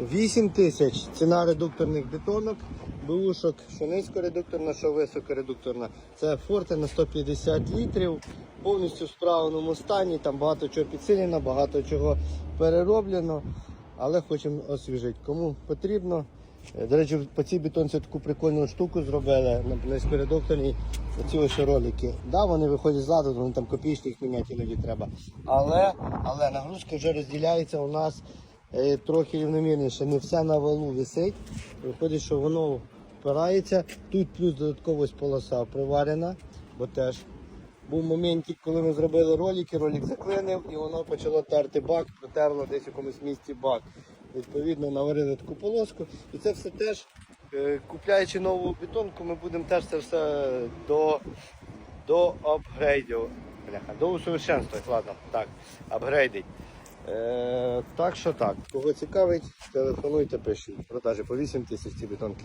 8 тисяч ціна редукторних бетонок, бушок, що низькоредукторна, що високоредукторна. Це форте на 150 літрів, повністю в справному стані, там багато чого підсилено, багато чого перероблено, але хочемо освіжити. Кому потрібно. Е, До речі, по цій бетонці таку прикольну штуку зробили на низькоредукторній оці ось ролики. Да, вони виходять з ладу, вони там копійки їх міняти іноді треба. Але, але нагрузка вже розділяється у нас трохи рівномірніше. Не все на валу висить. Виходить, що воно впирається. Тут плюс додатково полоса приварена, бо теж був момент, коли ми зробили ролики, ролик заклинив і воно почало терти бак, протерло десь в якомусь місці бак. Відповідно, наварили таку полоску. І це все теж, е, купляючи нову бетонку, ми будемо теж це все до, до апгрейдів. До усовершенствувати, ладно, так, апгрейдить. Е, так що так, кого цікавить, телефонуйте, пишіть. Продажі по 8 тисяч ці бетонки.